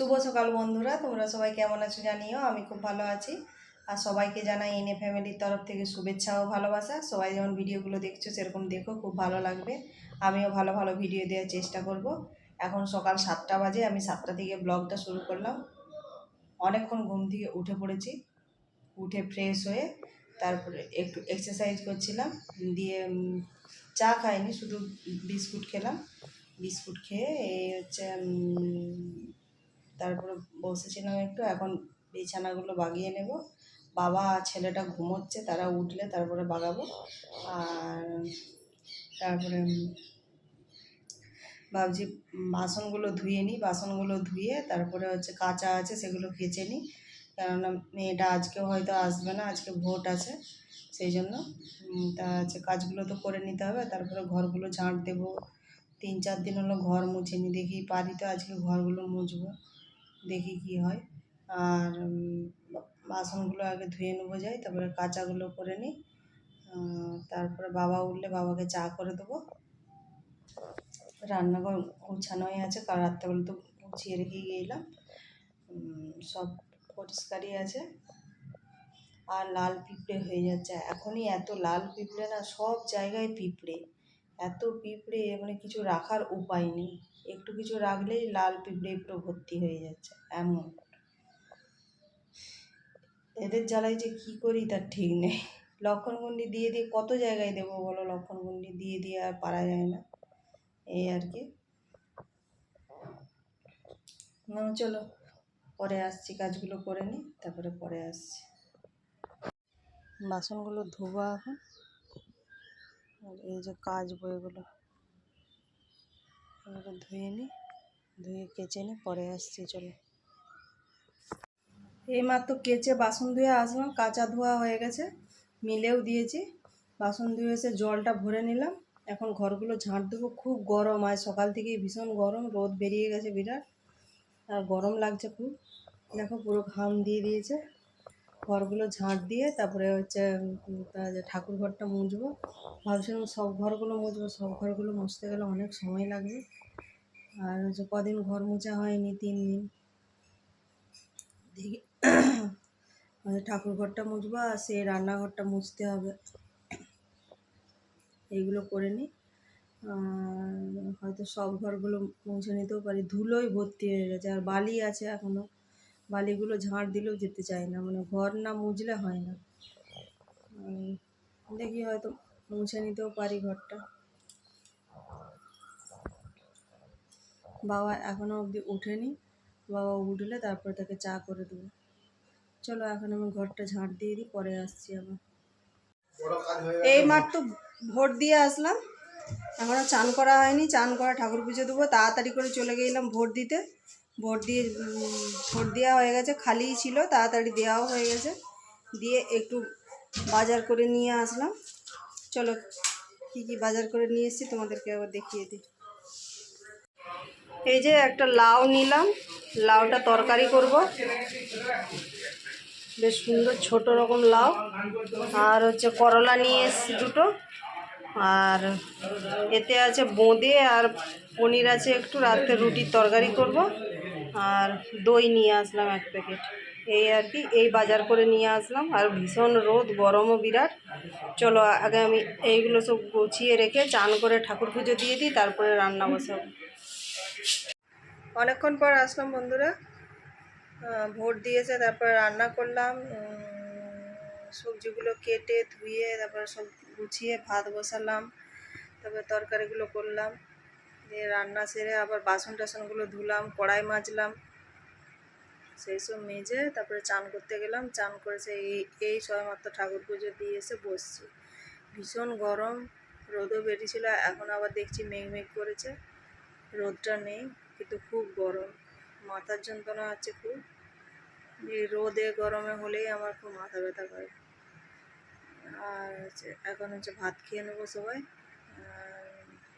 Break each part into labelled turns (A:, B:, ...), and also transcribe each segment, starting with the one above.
A: শুভ সকাল বন্ধুরা, তোমরা সবাই কেমন আছো জানিও, আমি খুব ভালো আছি। আর সবাইকে জানাই এনে ফ্যামিলির তরফ থেকে শুভেচ্ছা ও ভালোবাসা। সবাই যেমন ভিডিওগুলো দেখছ, সেরকম দেখো, খুব ভালো লাগবে। আমিও ভালো ভালো ভিডিও দেওয়ার চেষ্টা করব। এখন সকাল সাতটা বাজে, আমি সাতটা থেকে ব্লগটা শুরু করলাম। অনেকক্ষণ ঘুম থেকে উঠে পড়েছি, উঠে ফ্রেশ হয়ে তারপরে একটু এক্সারসাইজ করছিলাম, দিয়ে চা খাইনি, শুধু বিস্কুট খেলাম। বিস্কুট খেয়ে, এই হচ্ছে তারপরে বসেছিলাম একটু, এখন বিছানাগুলো বাগিয়ে নেব। বাবা ছেলেটা ঘুমোচ্ছে, তারা উঠলে তারপরে বাগাবো। আর তারপরে ভাবছি বাসনগুলো ধুয়ে নিই, বাসনগুলো ধুয়ে তারপরে হচ্ছে কাঁচা আছে সেগুলো কেচে নিই। কেননা মেয়েটা আজকেও হয়তো আসবে না, আজকে ভোট আছে, সেই জন্য। তা হচ্ছে কাজগুলো তো করে নিতে হবে, তারপরে ঘরগুলো ঝাঁট দেবো। তিন চার দিন হলো ঘর মুছিনি দেখি পারি তো আজকে ঘরগুলো মুছবো। দেখি কি হয়। আর বাসনগুলো আগে ধুয়ে নেব যাই, তারপরে কাঁচাগুলো করে নিই। তারপরে বাবা উঠলে বাবাকে চা করে দেবো। রান্নাঘর গোছানোই আছে কারণ রাত্রেবেলা তো গুছিয়ে রেখে গেলাম। সব পরিষ্কারই আছে। আর লাল পিঁপড়ে হয়ে যাচ্ছে। এখনই এত লাল পিঁপড়ে না, সব জায়গায় পিঁপড়ে। এত পিঁপড়ে মানে কিছু রাখার উপায় নেই। একটু কিছু রাখলেই লাল পিঁপড়ে পুরো ভর্তি হয়ে যাচ্ছে, এমন। এদের জ্বালায় যে কী করি তার ঠিক নেই। লক্ষণগুন্ডি দিয়ে দিয়ে কত জায়গায় দেবো বলো? লক্ষণগুন্ডি দিয়ে দিয়ে আর পারা যায় না। এই আর কি। না, চলো, পরে আসছি, কাজগুলো করে নিই, তারপরে পরে আসছি। বাসনগুলো ধোবো এখন। আর এই যে কাজ বইগুলো। এগুলো ধুয়ে নিই ধুয়ে কেচে নিই পরে আসছি, চলো। এইমাত্র কেচে বাসন ধুয়ে আসলাম, কাঁচা ধোয়া হয়ে গেছে, মিলেও দিয়েছি। বাসন ধুয়ে এসে জলটা ভরে নিলাম। এখন ঘরগুলো ঝাঁট দেবো, খুব গরম, আজ সকাল থেকেই ভীষণ গরম, রোদ বেরিয়ে গেছে বিরাট, আর গরম লাগছে খুব। দেখো পুরো ঘাম দিয়ে দিয়েছে। ঘরগুলো ঝাঁট দিয়ে তারপরে হচ্ছে ঠাকুর ঘরটা মুছবো। ভাবছিলাম সব ঘরগুলো মুছবো, সব ঘরগুলো মুছতে গেলে অনেক সময় লাগবে। আর হচ্ছে কদিন ঘর মোছা হয়নি, তিন দিন। দেখি ঠাকুর ঘরটা মুছবো আর সেই রান্নাঘরটা মুছতে হবে। এইগুলো করে নিই। হয়তো সব ঘরগুলো মুছে নিতেও পারি। ধুলোই ভর্তি হয়ে গেছে, আর বালি আছে এখনও বালিগুলো ঝাড় দিলেও যেতে চায় না মানে ঘর না মুছলে হয় না। দেখি হয়তো মুছে নিতেও পারি ঘরটা। বাবা এখনও অবধি ওঠেনি বাবা উঠলে তারপরে তাকে চা করে দেবো। চলো এখন আমি ঘরটা ঝাঁট দিয়ে দিই পরে আসছি আবার। এই মাত্র ভোট দিয়ে আসলাম। এখনও চান করা হয়নি চান করা ঠাকুর পুজো দেবো তাড়াতাড়ি করে চলে গেলাম ভোট দিতে। ভোট দিয়ে, ভোট দেওয়া হয়ে গেছে, খালিই ছিল, তাড়াতাড়ি দেওয়াও হয়ে গেছে। দিয়ে একটু বাজার করে নিয়ে আসলাম। চলো, কী কী বাজার করে নিয়ে এসেছি তোমাদেরকে আবার দেখিয়ে দিই। এই যে একটা লাউ নিলাম। লাউটা তরকারি করব। বেশ সুন্দর ছোট রকম লাউ। আর হচ্ছে করলা নিয়ে এসেছি দুটো। আর এতে আছে বোঁদে আর পনির আছে একটু। রাতে রুটির তরকারি করব। আর দই নিয়ে আসলাম এক প্যাকেট। এই আর কি, এই বাজার করে নিয়ে আসলাম। আর ভীষণ রোদ, গরমও বিরাট। চলো, আগে আমি এইগুলো সব গুছিয়ে রেখে চান করে ঠাকুর পুজো দিয়ে দিই, তারপরে রান্না বসাবো। অনেকক্ষণ পর আসলাম বন্ধুরা। ভোট দিয়েছে, তারপরে রান্না করলাম। সবজিগুলো কেটে ধুয়ে, তারপরে সব গুছিয়ে ভাত বসালাম। তারপরে তরকারিগুলো করলাম। দিয়ে রান্না সেরে আবার বাসন টাসনগুলো ধুলাম, কড়াই মাজলাম। সেই সব মেজে তারপরে চান করতে গেলাম। চান করেছে এই এই সবেমাত্র ঠাকুর পুজো দিয়ে এসে বসছি। ভীষণ গরম, রোদও বেরিয়েছিল, এখন আবার দেখছি মেঘ মেঘ করেছে। রোদটা নেই, কিন্তু খুব গরম। মাথার যন্ত্রণা আছে খুব। এই রোদে, গরমে হলেই আমার খুব মাথা ব্যথা করে। আর এখন হচ্ছে ভাত খেয়ে নেব সবাই।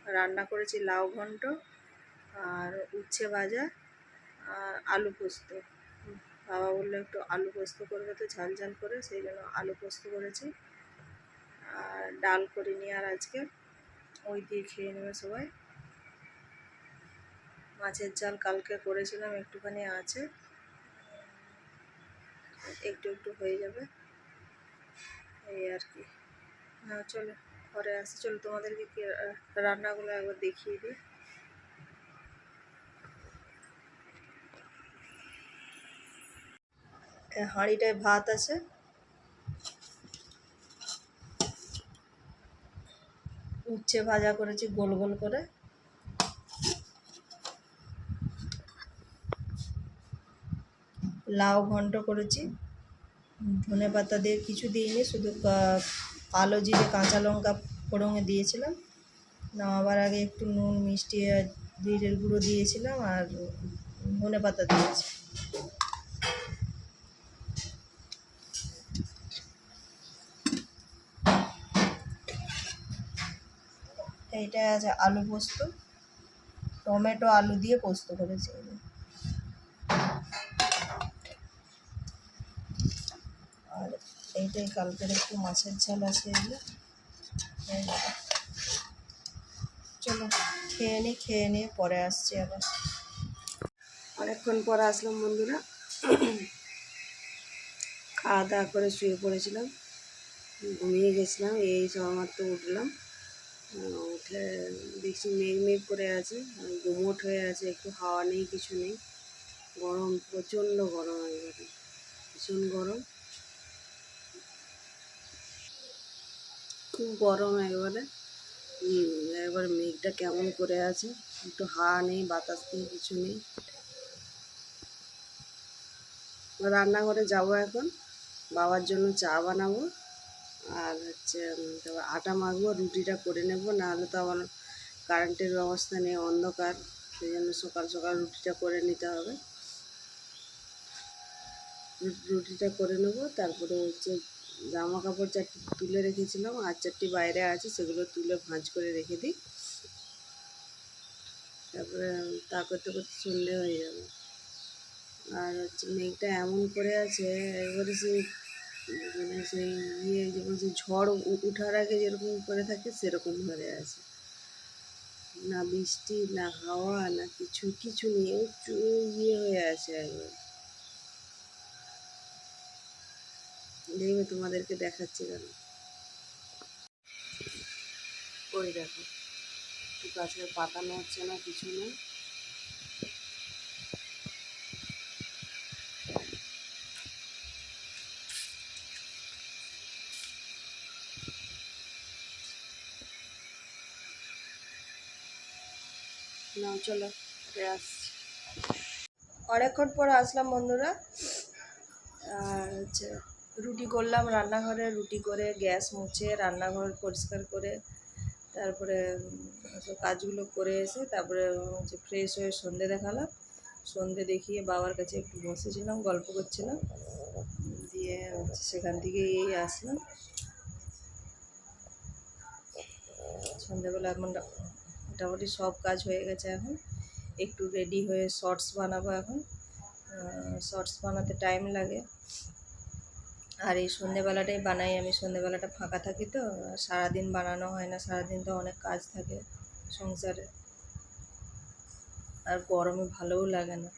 A: রান্না করেছি লাউ ঘন্ট আর উচ্ছে ভাজা আর আলু পোস্ত। বাবা বলল, একটু আলু পোস্ত করবে তো, ঝাল ঝাল করে। সেই জন্য আলু পোস্ত করেছি আর ডাল করিনি আর আজকে। ওই দিয়ে খেয়ে নেবে সবাই। মাছের ঝাল কালকে করেছিলাম, একটুখানি আছে। একটু একটু হয়ে যাবে। এই আর কি। হ্যাঁ চলো। ঘরে আসি চলো তোমাদেরকে রান্নাগুলো একবার দেখিয়ে দিই। হাঁড়িটায় ভাত আছে। উচ্ছে ভাজা করেছি, গোল গোল করে। লাউ ঘন্ট করেছি। ধনে পাতা দিয়ে কিছু দিইনি, শুধু কালো জিরে কাঁচা লঙ্কা ফোড়ঙে দিয়েছিলাম। নামাবার আগে একটু নুন, মিষ্টি আর জিরের গুঁড়ো দিয়েছিলাম আর ধনে পাতা দিয়েছি। এইটা আছে আলু পোস্ত। টমেটো আলু দিয়ে পোস্ত করেছি আমি। আর এইটাই কালকের একটু মাছের ঝাল আছে এগুলো চলো, খেয়ে নিই খেয়ে নিয়ে পরে আসছি আবার। অনেকক্ষণ পরে আসলাম বন্ধুরা। খাওয়া দাওয়া করে শুয়ে পড়েছিলাম। ঘুমিয়ে গেছিলাম, এই সবেমাত্র উঠলাম। উঠে দেখছি মেঘ মেঘ করে আছে, গুমোট হয়ে আছে, একটু হাওয়া নেই, কিছু নেই। গরম, প্রচণ্ড গরম একবারে ভীষণ গরম। খুব গরম একবারে। একবারে মেঘটা কেমন করে আছে? একটু হাওয়া নেই, বাতাস নেই, কিছু নেই। রান্নাঘরে যাব এখন। বাবার জন্য চা বানাবো। আর হচ্ছে তারপর আটা মাখবো, রুটিটা করে নেব। নাহলে তো আবার কারেন্টের ব্যবস্থা নেই, অন্ধকার। সেই জন্য সকাল সকাল রুটিটা করে নিতে হবে। রুটিটা করে নেব। তারপরে হচ্ছে জামা কাপড় চারটি তুলে রেখেছিলাম, আর চারটি বাইরে আছে, সেগুলো তুলে ভাঁজ করে রেখে দিই। তারপরে তা করতে করতে সন্ধে হয়ে যাবে। আর হচ্ছে মেঘটা এমন করে আছে একবারে সেই মানে সেই ইয়ে যেমন সেই ঝড় উঠার আগে যেরকম করে থাকে, সেরকম ধরে আছে। না বৃষ্টি, না হাওয়া, না কিছু কিছু নেই, একটু ইয়ে হয়ে আছে একবার। দেখবে তোমাদেরকে দেখাচ্ছি কেন? ওই দেখো গাছের পাতা নড়ছে না, কিছু না চলো আসছি। অনেকক্ষণ পর আসলাম বন্ধুরা। আর হচ্ছে রুটি করলাম, রান্নাঘরে রুটি করে, গ্যাস মুছে, রান্নাঘর পরিষ্কার করে, তারপরে সব কাজগুলো করে এসে তারপরে, হচ্ছে ফ্রেশ হয়ে সন্ধে দেখালাম। সন্ধে দেখিয়ে বাবার কাছে একটু বসেছিলাম, গল্প করছিলাম। দিয়ে হচ্ছে সেখান থেকে এই আসলাম। সন্ধেবেলা এখন মোটামুটি সব কাজ হয়ে গেছে এখন। একটু রেডি হয়ে শর্টস বানাবো এখন। শর্টস বানাতে টাইম লাগে। আর এই সন্ধেবেলাটাই বানাই, আমি সন্ধেবেলাটা ফাঁকা থাকি তো সারাদিন বানানো হয় না, সারাদিন তো অনেক কাজ থাকে সংসারে। আর গরমে ভালোও লাগে না।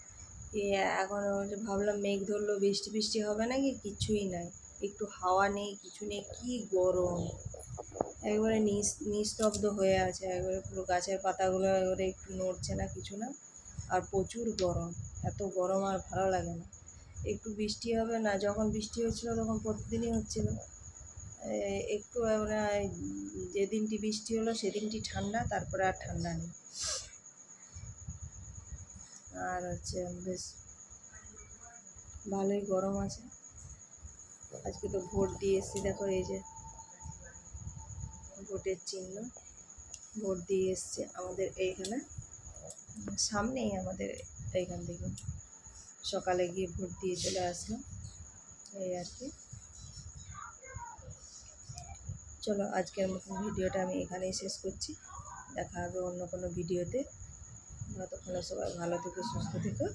A: এখন ভাবলাম মেঘ ধরলো, বৃষ্টি বৃষ্টি হবে নাকি? কিছুই নাই। একটু হাওয়া নেই, কিছু নেই, কি গরম। একবারে নিস- নিস্তব্ধ হয়ে আছে, একবারে পুরো গাছের পাতাগুলো একবারে একটু নড়ছে না, কিছু না। আর প্রচুর গরম, এত গরম আর ভালো লাগে না। একটু বৃষ্টি হবে না, যখন বৃষ্টি হচ্ছিল তখন প্রতিদিনই হচ্ছিল। একটু মানে যেদিনটি বৃষ্টি হলো সেদিনটি ঠান্ডা, তারপরে আর ঠান্ডা নেই। আর হচ্ছে বেশ ভালোই গরম আছে। আজকে তো ভোট দিয়ে এসেছি, দেখো এই যে ভোটের চিহ্ন। ভোট দিয়ে এসছে আমাদের এইখানে, সামনেই আমাদের এইখান থেকে। সকালে গিয়ে ভোট দিয়ে চলে আসলাম। এই আর কি। চলো আজকের মতো ভিডিওটা আমি এখানেই শেষ করছি। দেখা হবে অন্য কোনো ভিডিওতে। ততক্ষণে সবাই ভালো থেকো, সুস্থ থেকো।